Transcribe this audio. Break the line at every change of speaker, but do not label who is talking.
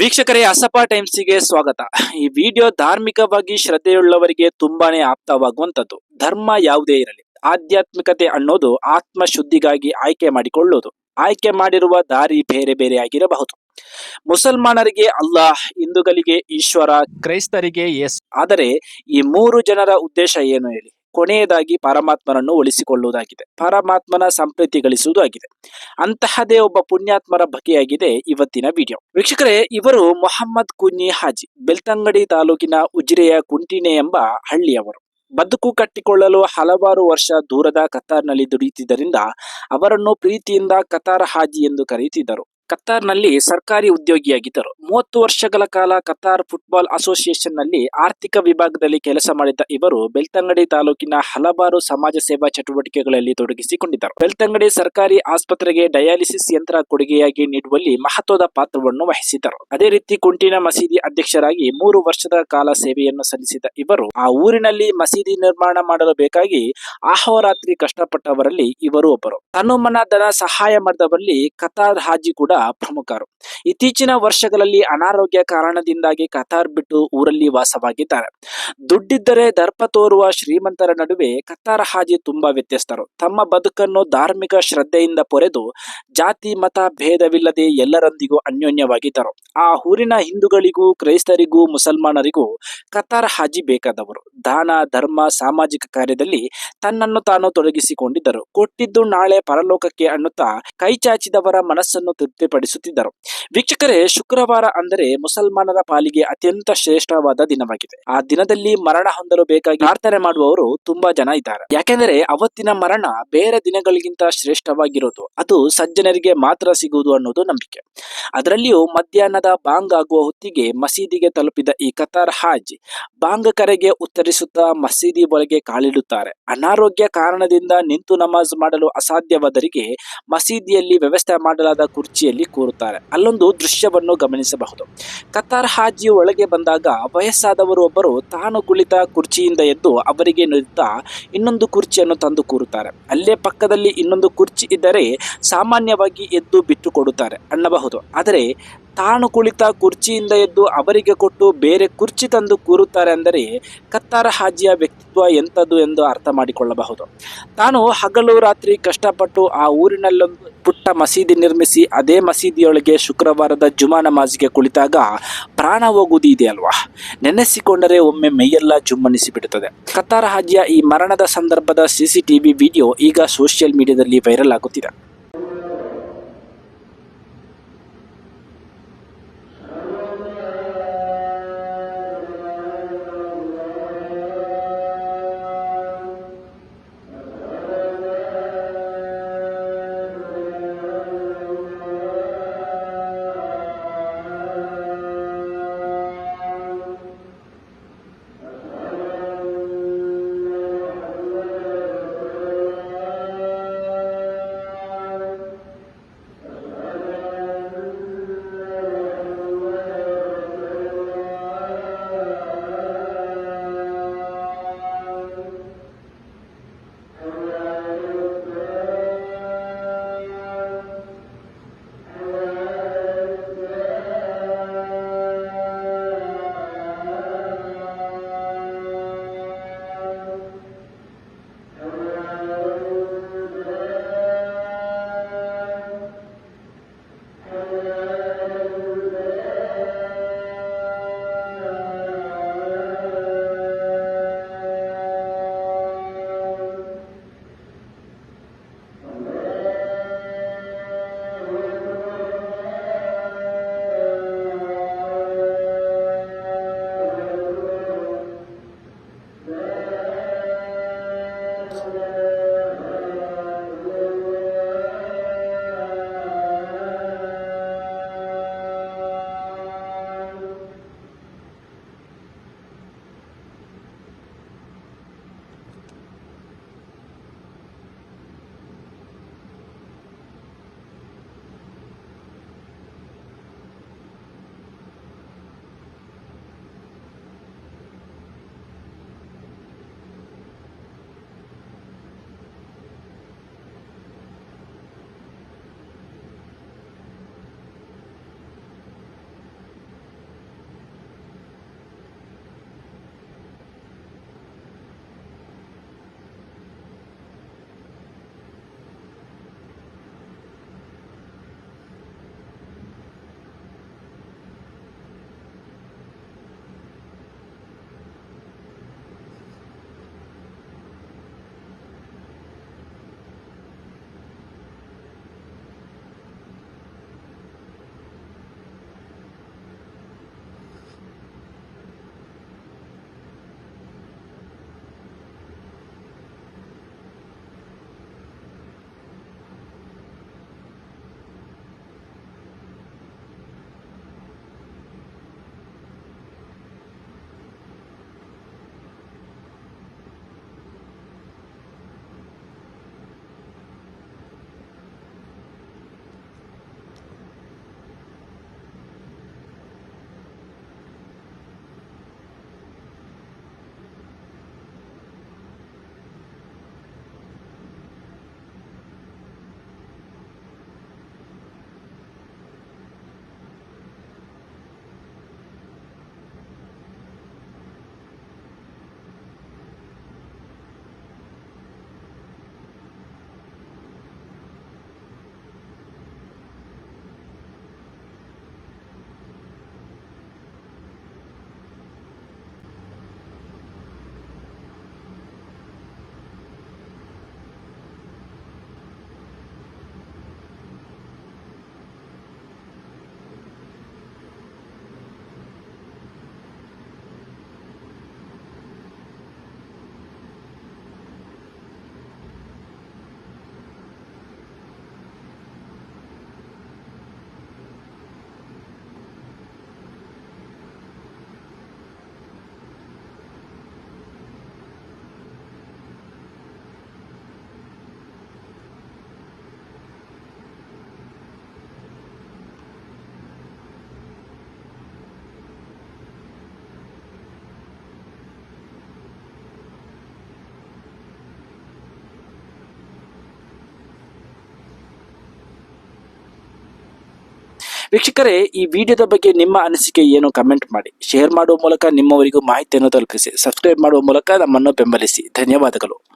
ವೀಕ್ಷಕರೇ ಅಸಪ ಟೈಮ್ಸಿಗೆ ಸ್ವಾಗತ. ಈ ವಿಡಿಯೋ ಧಾರ್ಮಿಕವಾಗಿ ಶ್ರದ್ಧೆಯುಳ್ಳವರಿಗೆ ತುಂಬಾನೇ ಆಪ್ತವಾಗುವಂತದ್ದು ಧರ್ಮ ಯಾವುದೇ ಇರಲಿ, ಆಧ್ಯಾತ್ಮಿಕತೆ ಅನ್ನೋದು ಆತ್ಮ ಶುದ್ಧಿಗಾಗಿ ಆಯ್ಕೆ ಮಾಡಿಕೊಳ್ಳುವುದು ಆಯ್ಕೆ ಮಾಡಿರುವ ದಾರಿ ಬೇರೆ ಬೇರೆ ಆಗಿರಬಹುದು. ಮುಸಲ್ಮಾನರಿಗೆ ಅಲ್ಲಾಹ್, ಹಿಂದೂಗಳಿಗೆ ಈಶ್ವರ, ಕ್ರೈಸ್ತರಿಗೆ ಯೇಸು. ಆದರೆ ಈ ಮೂರು ಜನರ ಉದ್ದೇಶ ಏನು ಹೇಳಿ? ಕೊನೆಯದಾಗಿ ಪರಮಾತ್ಮನನ್ನು ಉಳಿಸಿಕೊಳ್ಳುವುದಾಗಿದೆ ಪರಮಾತ್ಮನ ಸಂಪ್ರೀತಿ ಗಳಿಸುವುದು ಆಗಿದೆ. ಅಂತಹದೇ ಒಬ್ಬ ಪುಣ್ಯಾತ್ಮರ ಬಗೆಯಾಗಿದೆ ಇವತ್ತಿನ ವಿಡಿಯೋ. ವೀಕ್ಷಕರೇ, ಇವರು ಮೊಹಮ್ಮದ್ ಕುನ್ಯಿ ಹಾಜಿ, ಬೆಳ್ತಂಗಡಿ ತಾಲೂಕಿನ ಉಜಿರೆಯ ಕುಂಟಿನೆ ಎಂಬ ಹಳ್ಳಿಯವರು. ಬದುಕು ಕಟ್ಟಿಕೊಳ್ಳಲು ಹಲವಾರು ವರ್ಷ ದೂರದ ಕತಾರ್ನಲ್ಲಿ ದುಡಿಯುತ್ತಿದ್ದರಿಂದ ಅವರನ್ನು ಪ್ರೀತಿಯಿಂದ ಕತಾರ್ ಹಾಜಿ ಎಂದು ಕರೆಯುತ್ತಿದ್ದರು. ಕತಾರ್ನಲ್ಲಿ ಸರ್ಕಾರಿ ಉದ್ಯೋಗಿಯಾಗಿದ್ದರು. ಮೂವತ್ತು ವರ್ಷಗಳ ಕಾಲ ಕತಾರ್ ಫುಟ್ಬಾಲ್ ಅಸೋಸಿಯೇಷನ್ನಲ್ಲಿ ಆರ್ಥಿಕ ವಿಭಾಗದಲ್ಲಿ ಕೆಲಸ ಮಾಡಿದ್ದ ಇವರು ಬೆಳ್ತಂಗಡಿ ತಾಲೂಕಿನ ಹಲವಾರು ಸಮಾಜ ಸೇವಾ ಚಟುವಟಿಕೆಗಳಲ್ಲಿ ತೊಡಗಿಸಿಕೊಂಡಿದ್ದರು. ಬೆಳ್ತಂಗಡಿ ಸರ್ಕಾರಿ ಆಸ್ಪತ್ರೆಗೆ ಡಯಾಲಿಸಿಸ್ ಯಂತ್ರ ಕೊಡುಗೆಯಾಗಿ ನೀಡುವಲ್ಲಿ ಮಹತ್ವದ ಪಾತ್ರವನ್ನು ವಹಿಸಿದ್ದರು. ಅದೇ ರೀತಿ ಕುಂಟಿನ ಮಸೀದಿ ಅಧ್ಯಕ್ಷರಾಗಿ ಮೂರು ವರ್ಷದ ಕಾಲ ಸೇವೆಯನ್ನು ಸಲ್ಲಿಸಿದ ಇವರು, ಆ ಊರಿನಲ್ಲಿ ಮಸೀದಿ ನಿರ್ಮಾಣ ಮಾಡಲು ಬೇಕಾಗಿ ಆಹೋರಾತ್ರಿ ಕಷ್ಟಪಟ್ಟವರಲ್ಲಿ ಇವರು ಒಬ್ಬರು. ತನುಮನ ಸಹಾಯ ಮಾಡಿದವರಲ್ಲಿ ಕತಾರ್ ಹಾಜಿ ಕೂಡ ಪ್ರಮುಖರು. ಇತ್ತೀಚಿನ ವರ್ಷಗಳಲ್ಲಿ ಅನಾರೋಗ್ಯ ಕಾರಣದಿಂದಾಗಿ ಕತಾರ್ ಬಿಟ್ಟು ಊರಲ್ಲಿ ವಾಸವಾಗಿದ್ದಾರೆ. ದುಡ್ಡಿದ್ದರೆ ದರ್ಪ ತೋರುವ ಶ್ರೀಮಂತರ ನಡುವೆ ಕತಾರ್ ಹಾಜಿ ತುಂಬಾ ವ್ಯತ್ಯಸ್ತರು. ತಮ್ಮ ಬದುಕನ್ನು ಧಾರ್ಮಿಕ ಶ್ರದ್ಧೆಯಿಂದ ಪೊರೆದು ಜಾತಿ, ಮತ, ಭೇದವಿಲ್ಲದೆ ಎಲ್ಲರೊಂದಿಗೂ ಅನ್ಯೋನ್ಯವಾಗಿದ್ದರು. ಆ ಊರಿನ ಹಿಂದೂಗಳಿಗೂ, ಕ್ರೈಸ್ತರಿಗೂ, ಮುಸಲ್ಮಾನರಿಗೂ ಕತಾರ್ ಹಾಜಿ ಬೇಕಾದವರು. ದಾನ, ಧರ್ಮ, ಸಾಮಾಜಿಕ ಕಾರ್ಯದಲ್ಲಿ ತನ್ನನ್ನು ತಾನು ತೊಡಗಿಸಿಕೊಂಡಿದ್ದರು. ಕೊಟ್ಟಿದ್ದು ನಾಳೆ ಪರಲೋಕಕ್ಕೆ ಅನ್ನುತ್ತಾ ಕೈ ಚಾಚಿದವರ ಮನಸ್ಸನ್ನು ತೃಪ್ತಿಪಡಿಸುತ್ತಿದ್ದರು. ವೀಕ್ಷಕರೇ, ಶುಕ್ರವಾರ ಅಂದರೆ ಮುಸಲ್ಮಾನರ ಪಾಲಿಗೆ ಅತ್ಯಂತ ಶ್ರೇಷ್ಠವಾದ ದಿನವಾಗಿದೆ. ಆ ದಿನದಲ್ಲಿ ಮರಣ ಹೊಂದಲು ಬೇಕಾಗಿ ಪ್ರಾರ್ಥನೆ ಮಾಡುವವರು ತುಂಬಾ ಜನ ಇದ್ದಾರೆ. ಯಾಕೆಂದರೆ ಅವತ್ತಿನ ಮರಣ ಬೇರೆ ದಿನಗಳಿಗಿಂತ ಶ್ರೇಷ್ಠವಾಗಿರೋದು. ಅದು ಸಜ್ಜನರಿಗೆ ಮಾತ್ರ ಸಿಗುವುದು ಅನ್ನೋದು ನಂಬಿಕೆ. ಅದರಲ್ಲಿಯೂ ಮಧ್ಯಾಹ್ನದ ಬಾಂಗ್ ಆಗುವ ಹೊತ್ತಿಗೆ ಮಸೀದಿಗೆ ತಲುಪಿದ ಈ ಕತಾರ್ ಹಾಜ್ ಬಾಂಗ್ ಕರೆಗೆ ಉತ್ತರಿಸುತ್ತಾ ಮಸೀದಿ ಒಳಗೆ ಕಾಲಿಡುತ್ತಾರೆ. ಅನಾರೋಗ್ಯ ಕಾರಣದಿಂದ ನಿಂತು ನಮಾಜ್ ಮಾಡಲು ಅಸಾಧ್ಯವಾದರಿಗೆ ಮಸೀದಿಯಲ್ಲಿ ವ್ಯವಸ್ಥೆ ಮಾಡಲಾದ ಕುರ್ಚಿಯಲ್ಲಿ ಕೂರುತ್ತಾರೆ. ಅಲ್ಲೊಂದು ದೃಶ್ಯವನ್ನು ಗಮನಿಸಬಹುದು. ಕತಾರ್ ಹಾಜಿ ಒಳಗೆ ಬಂದಾಗ ವಯಸ್ಸಾದವರು ಒಬ್ಬರು ತಾನು ಕುಳಿತ ಕುರ್ಚಿಯಿಂದ ಎದ್ದು ಅವರಿಗೆ ನಿಂತ ಇನ್ನೊಂದು ಕುರ್ಚಿಯನ್ನು ತಂದು ಕೂರುತ್ತಾರೆ. ಅಲ್ಲೇ ಪಕ್ಕದಲ್ಲಿ ಇನ್ನೊಂದು ಕುರ್ಚಿ ಇದ್ದರೆ ಸಾಮಾನ್ಯವಾಗಿ ಎದ್ದು ಬಿಟ್ಟು ಕೊಡುತ್ತಾರೆ ಅನ್ನಬಹುದು. ಆದರೆ ತಾನು ಕುಳಿತ ಕುರ್ಚಿಯಿಂದ ಎದ್ದು ಅವರಿಗೆ ಕೊಟ್ಟು ಬೇರೆ ಕುರ್ಚಿ ತಂದು ಕೂರುತ್ತಾರೆ ಅಂದರೆ ಕತ್ತಾರ ಹಾಜಿಯ ವ್ಯಕ್ತಿತ್ವ ಎಂಥದ್ದು ಎಂದು ಅರ್ಥ ಮಾಡಿಕೊಳ್ಳಬಹುದು. ತಾನು ಹಗಲು ರಾತ್ರಿ ಕಷ್ಟಪಟ್ಟು ಆ ಊರಿನಲ್ಲೊಂದು ಪುಟ್ಟ ಮಸೀದಿ ನಿರ್ಮಿಸಿ ಅದೇ ಮಸೀದಿಯೊಳಗೆ ಶುಕ್ರವಾರದ ಜುಮಾ ನಮಾಜ್ಗೆ ಕುಳಿತಾಗ ಪ್ರಾಣ ಹೋಗುವುದು ಇದೆಯಲ್ವಾ ನೆನೆಸಿಕೊಂಡರೆ ಒಮ್ಮೆ ಮೈಯೆಲ್ಲ ಜುಮ್ಮನಿಸಿ ಬಿಡುತ್ತದೆ ಕತ್ತಾರ ಹಾಜಿಯ ಈ ಮರಣದ ಸಂದರ್ಭದ ಸಿಸಿಟಿವಿ ವಿಡಿಯೋ ಈಗ ಸೋಷಿಯಲ್ ಮೀಡಿಯಾದಲ್ಲಿ ವೈರಲ್ ಆಗುತ್ತಿದೆ. ವೀಕ್ಷಕರೇ, ಈ ವಿಡಿಯೋದ ಬಗ್ಗೆ ನಿಮ್ಮ ಅನಿಸಿಕೆ ಏನು ಕಮೆಂಟ್ ಮಾಡಿ. ಶೇರ್ ಮಾಡುವ ಮೂಲಕ ನಿಮ್ಮವರಿಗೂ ಮಾಹಿತಿಯನ್ನು ತಲುಪಿಸಿ. ಸಬ್ಸ್ಕ್ರೈಬ್ ಮಾಡುವ ಮೂಲಕ ನಮ್ಮನ್ನು ಬೆಂಬಲಿಸಿ. ಧನ್ಯವಾದಗಳು.